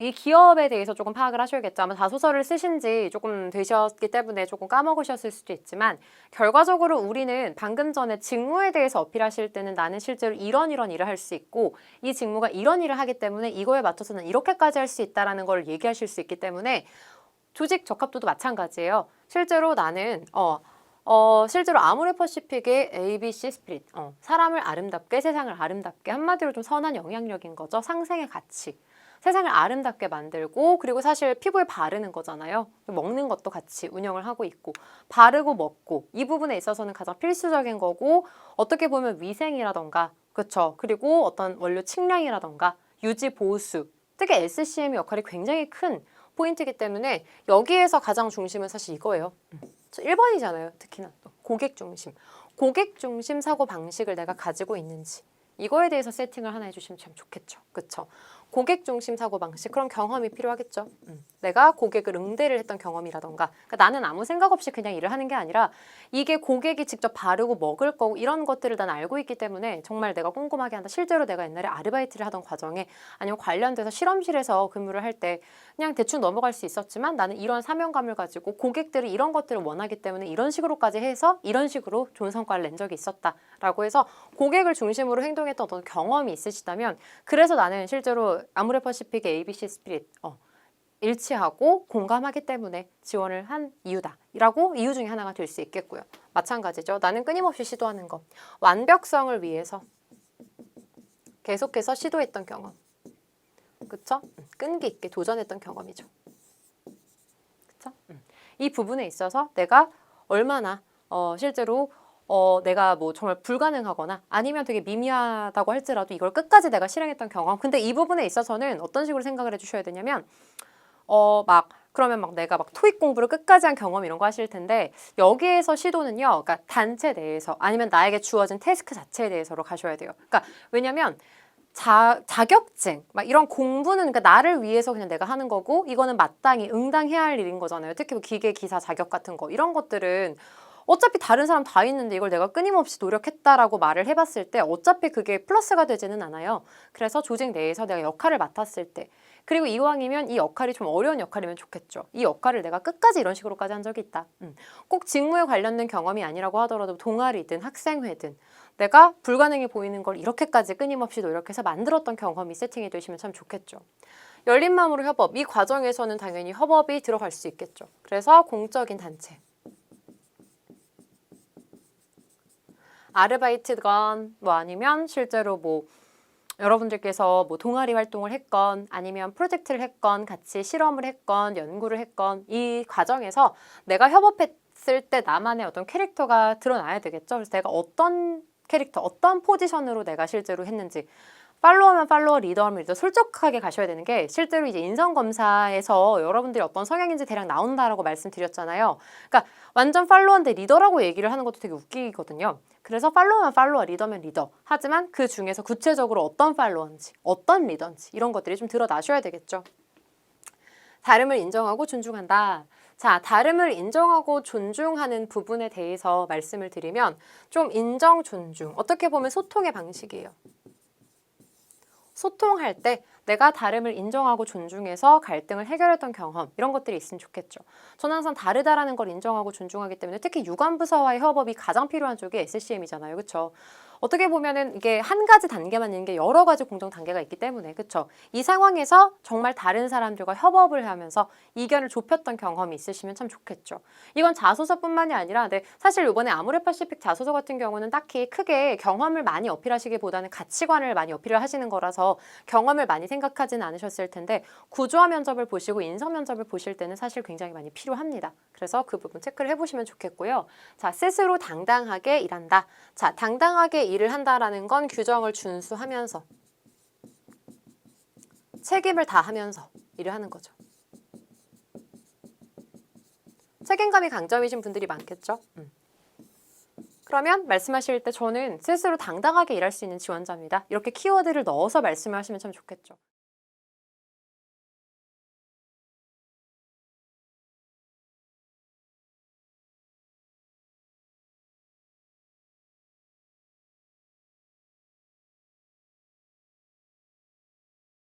이 기업에 대해서 조금 파악을 하셔야겠죠. 아마 자소서를 쓰신 지 조금 되셨기 때문에 조금 까먹으셨을 수도 있지만 결과적으로 우리는 방금 전에 직무에 대해서 어필하실 때는 나는 실제로 이런 이런 일을 할 수 있고 이 직무가 이런 일을 하기 때문에 이거에 맞춰서는 이렇게까지 할 수 있다라는 걸 얘기하실 수 있기 때문에 조직 적합도도 마찬가지예요. 실제로 나는 어, 어 실제로 아모레퍼시픽의 ABC 스피릿 어, 사람을 아름답게 세상을 아름답게 한마디로 좀 선한 영향력인 거죠. 상생의 가치. 세상을 아름답게 만들고 그리고 사실 피부에 바르는 거잖아요. 먹는 것도 같이 운영을 하고 있고 바르고 먹고 이 부분에 있어서는 가장 필수적인 거고 어떻게 보면 위생이라던가 그렇죠. 그리고 어떤 원료 측량이라던가 유지 보수 특히 SCM의 역할이 굉장히 큰 포인트이기 때문에 여기에서 가장 중심은 사실 이거예요. 음. 1번이잖아요. 특히나 또 고객 중심. 고객 중심 사고 방식을 내가 가지고 있는지 이거에 대해서 세팅을 하나 해주시면 참 좋겠죠. 그렇죠? 고객 중심 사고 방식 그런 경험이 필요하겠죠. 음. 내가 고객을 응대를 했던 경험이라던가 그러니까 나는 아무 생각 없이 그냥 일을 하는 게 아니라 이게 고객이 직접 바르고 먹을 거고 이런 것들을 난 알고 있기 때문에 정말 내가 꼼꼼하게 한다. 실제로 내가 옛날에 아르바이트를 하던 과정에 아니면 관련돼서 실험실에서 근무를 할 때 그냥 대충 넘어갈 수 있었지만 나는 이런 사명감을 가지고 고객들이 이런 것들을 원하기 때문에 이런 식으로까지 해서 이런 식으로 좋은 성과를 낸 적이 있었다 라고 해서 고객을 중심으로 행동했던 어떤 경험이 있으시다면 그래서 나는 실제로 아무레퍼시픽의 ABC 스피릿 어, 일치하고 공감하기 때문에 지원을 한 이유다 라고 이유 중에 하나가 될 수 있겠고요. 마찬가지죠. 나는 끊임없이 시도하는 것. 완벽성을 위해서 계속해서 시도했던 경험. 그쵸? 음, 끈기 있게 도전했던 경험이죠. 그쵸? 음. 이 부분에 있어서 내가 얼마나 어, 실제로 어, 내가 뭐 정말 불가능하거나 아니면 되게 미미하다고 할지라도 이걸 끝까지 내가 실행했던 경험. 근데 이 부분에 있어서는 어떤 식으로 생각을 해주셔야 되냐면, 어, 막, 그러면 막 내가 막 토익 공부를 끝까지 한 경험 이런 거 하실 텐데, 여기에서 시도는요, 그러니까 단체 내에서 아니면 나에게 주어진 태스크 자체에 대해서로 가셔야 돼요. 그러니까 왜냐면, 자, 자격증, 막 이런 공부는 그러니까 나를 위해서 그냥 내가 하는 거고, 이거는 마땅히 응당해야 할 일인 거잖아요. 특히 뭐 기계 기사 자격 같은 거. 이런 것들은 어차피 다른 사람 다 있는데 이걸 내가 끊임없이 노력했다라고 말을 해봤을 때 어차피 그게 플러스가 되지는 않아요. 그래서 조직 내에서 내가 역할을 맡았을 때 그리고 이왕이면 이 역할이 좀 어려운 역할이면 좋겠죠. 이 역할을 내가 끝까지 이런 식으로까지 한 적이 있다. 음. 꼭 직무에 관련된 경험이 아니라고 하더라도 동아리든 학생회든 내가 불가능해 보이는 걸 이렇게까지 끊임없이 노력해서 만들었던 경험이 세팅이 되시면 참 좋겠죠. 열린 마음으로 협업. 이 과정에서는 당연히 협업이 들어갈 수 있겠죠. 그래서 공적인 단체. 아르바이트건 뭐 아니면 실제로 뭐 여러분들께서 뭐 동아리 활동을 했건 아니면 프로젝트를 했건 같이 실험을 했건 연구를 했건 이 과정에서 내가 협업했을 때 나만의 어떤 캐릭터가 드러나야 되겠죠. 그래서 내가 어떤 캐릭터, 어떤 포지션으로 내가 실제로 했는지 팔로워면 팔로워, 리더면 리더 솔직하게 가셔야 되는 게 실제로 이제 인성 검사에서 여러분들이 어떤 성향인지 대략 나온다라고 말씀드렸잖아요. 그러니까 완전 팔로워인데 리더라고 얘기를 하는 것도 되게 웃기거든요. 그래서 팔로워면 팔로워, 리더면 리더. 하지만 그 중에서 구체적으로 어떤 팔로워인지, 어떤 리더인지 이런 것들이 좀 드러나셔야 되겠죠. 다름을 인정하고 존중한다. 자, 다름을 인정하고 존중하는 부분에 대해서 말씀을 드리면 좀 인정, 존중. 어떻게 보면 소통의 방식이에요. 소통할 때 내가 다름을 인정하고 존중해서 갈등을 해결했던 경험 이런 것들이 있으면 좋겠죠. 저는 항상 다르다라는 걸 인정하고 존중하기 때문에 특히 유관부서와의 협업이 가장 필요한 쪽이 SCM이잖아요. 그렇죠? 어떻게 보면은 이게 한 가지 단계만 있는 게 여러 가지 공정 단계가 있기 때문에 그렇죠. 이 상황에서 정말 다른 사람들과 협업을 하면서 이견을 좁혔던 경험이 있으시면 참 좋겠죠. 이건 자소서뿐만이 아니라 네, 사실 이번에 아모레파시픽 자소서 같은 경우는 딱히 크게 경험을 많이 어필하시기보다는 가치관을 많이 어필을 하시는 거라서 경험을 많이 생 각하지는 않으셨을 텐데 구조화 면접을 보시고 인성 면접을 보실 때는 사실 굉장히 많이 필요합니다. 그래서 그 부분 체크를 해보시면 좋겠고요. 자, 스스로 당당하게 일한다. 자, 당당하게 일을 한다라는 건 규정을 준수하면서 책임을 다하면서 일을 하는 거죠. 책임감이 강점이신 분들이 많겠죠. 음. 그러면 말씀하실 때 저는 스스로 당당하게 일할 수 있는 지원자입니다. 이렇게 키워드를 넣어서 말씀을 하시면 참 좋겠죠.